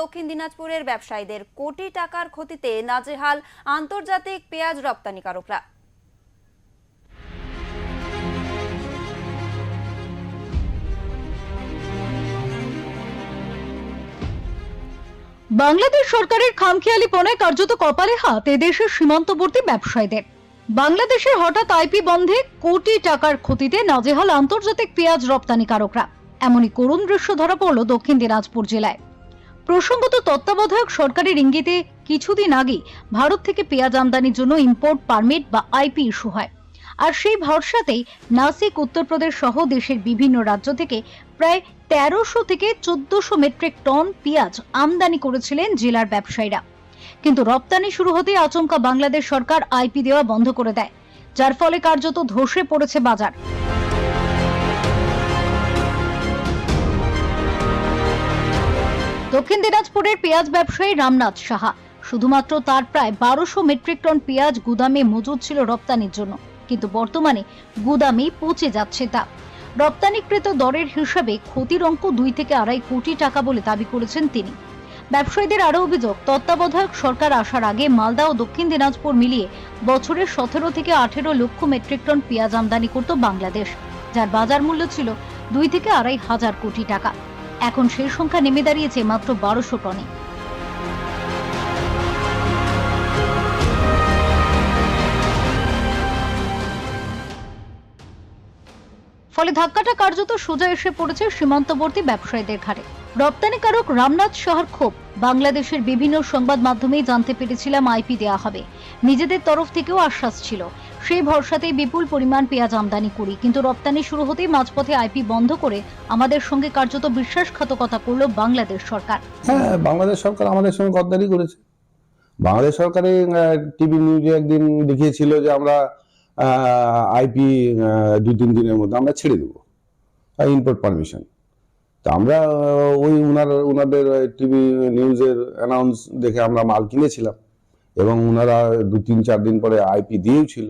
দক্ষিণ দিনাজপুরের ব্যবসায়ীদের কোটি টাকার ক্ষতিতে নাজেহাল আন্তর্জাতিক পেঁয়াজ রপ্তানিকারকরা বাংলাদেশ সরকারের খামখেয়ালি পনায় কার্যত কপালে হাত এদেশের সীমান্তবর্তী ব্যবসায়ীদের। বাংলাদেশের হঠাৎ আইপি বন্ধে কোটি টাকার ক্ষতিতে নাজেহাল আন্তর্জাতিক পেঁয়াজ রপ্তানিকারকরা এমনই করুণ দৃশ্য ধরা পড়ল দক্ষিণ দিনাজপুর জেলায়। প্রসঙ্গত তত্ত্বাবধায়ক সরকারের ইঙ্গিতে কিছুদিন আগে ভারত থেকে পেঁয়াজ আমদানির জন্য ইম্পোর্ট পারমিট বা আইপি ইস্যু হয়। আর সেই ভরসাতেই নাসিক উত্তরপ্রদেশ সহ দেশের বিভিন্ন রাজ্য থেকে প্রায় তেরোশো থেকে চোদ্দশো মেট্রিক টন পেঁয়াজ আমদানি করেছিলেন জেলার ব্যবসায়ীরা। কিন্তু রপ্তানি শুরু হতেই আচমকা বাংলাদেশ সরকার আইপি দেওয়া বন্ধ করে দেয়, যার ফলে কার্যত ধসে পড়েছে বাজার। দক্ষিণ দিনাজপুরের পেঁয়াজ ব্যবসায়ী রামনাথ সাহা। শুধুমাত্র তার প্রায় বারোশো মেট্রিক টন পেঁয়াজ গুদামে মজুদ ছিল রপ্তানির জন্য, কিন্তু বর্তমানে গুদামেই পচে যাচ্ছে তা। রপ্তানিকৃত দরের হিসাবে ক্ষতির অঙ্ক দুই থেকে আড়াই কোটি টাকা বলে দাবি করেছেন তিনি। ব্যবসায়ীদের আরও অভিযোগ, তত্ত্বাবধায়ক সরকার আসার আগে মালদা ও দক্ষিণ দিনাজপুর মিলিয়ে বছরে সতেরো থেকে আঠেরো লক্ষ মেট্রিক টন পেঁয়াজ আমদানি করত বাংলাদেশ, যার বাজার মূল্য ছিল দুই থেকে আড়াই হাজার কোটি টাকা। এখন সেই সংখ্যা নেমে দাঁড়িয়েছে মাত্র বারোশো টনে। ফলে ধাক্কাটা কার্যত সোজা এসে পড়েছে সীমান্তবর্তী ব্যবসায়ীদের ঘাড়ে রপ্তানিকারক রামনাথ শহর ক্ষোভ। বাংলাদেশের বিভিন্ন সংবাদ মাধ্যমেই জানতে পেরেছিলাম আইপি দেওয়া হবে। নিজেদের তরফ থেকেও আশ্বাস ছিল। সেই ভরসাতেই বিপুল পরিমাণ পেঁয়াজ আমদানি করি। কিন্তু রপ্তানি শুরু হতেই মাঝপথে আইপি বন্ধ করে আমাদের সঙ্গে কার্যত বিশ্বাসঘাতকতা করল বাংলাদেশ সরকার। হ্যাঁ বাংলাদেশ সরকার আমাদের সঙ্গে গদ্দারি করেছে। বাংলাদেশ সরকারের টিভি নিউজে একদিন দেখিয়েছিল যে আমরা আইপি দু তিন দিনের মধ্যে আমরা ছেড়ে দেবো। ইম্পোর্ট পারমিশন তা আমরা ওই উনার, উনাদের টিভি নিউজের অ্যানাউন্স দেখে আমরা মাল কিনেছিলাম। এবং উনারা দু, তিন, চার দিন পরে আইপি দিয়েও ছিল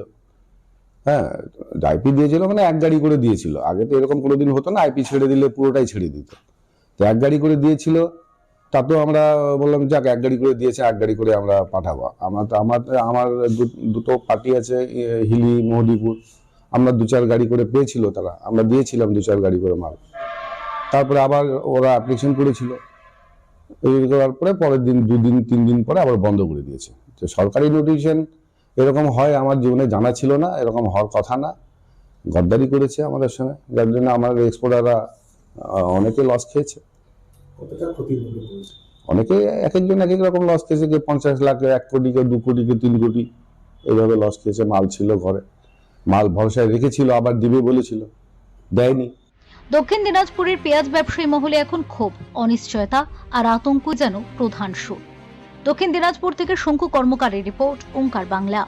হ্যাঁ আইপি দিয়েছিল মানে এক গাড়ি করে দিয়েছিল। আগে তো এরকম কোনোদিন হতো না আইপি ছেড়ে দিলে পুরোটাই ছেড়ে দিত। তো এক গাড়ি করে দিয়েছিল, তাতেও আমরা বললাম, যাক, এক গাড়ি করে দিয়েছে, এক গাড়ি করে আমরা পাঠাবো। আমার তো, আমার আমার দুটো পার্টি আছে হিলি, মোহদিপুর। আমরা দু, চার গাড়ি করে পেয়েছিল তারা। আমরা দিয়েছিলাম দু, চার গাড়ি করে মাল। তারপরে আবার ওরা অ্যাপ্লিকেশন করেছিল। এই করার পরে পরের দিন দুদিন তিন দিন পরে আবার বন্ধ করে দিয়েছে। তো সরকারি নোটিফিকেশন এরকম হয় আমার জীবনে জানা ছিল না এরকম হওয়ার কথা না। গদ্দারি করেছে আমাদের সঙ্গে যার জন্য আমাদের এক্সপোর্টাররা অনেকে লস খেয়েছে। অনেকে এক একজন এক এক রকম লস খেয়েছে কেউ পঞ্চাশ লাখ এক কোটি কেউ দু কোটি কেউ তিন কোটি এইভাবে লস খেয়েছে মাল ছিল ঘরে। মাল ভরসায় রেখেছিল আবার দিবে বলেছিল। দেয়নি। দক্ষিণ দিনাজপুরের পেঁয়াজ ব্যবসায়ী মহলে এখন ক্ষোভ, অনিশ্চয়তা আর আতঙ্ক যেন প্রধান সুর দক্ষিণ দিনাজপুর থেকে শঙ্কু কর্মকারের রিপোর্ট, ওঙ্কার বাংলা।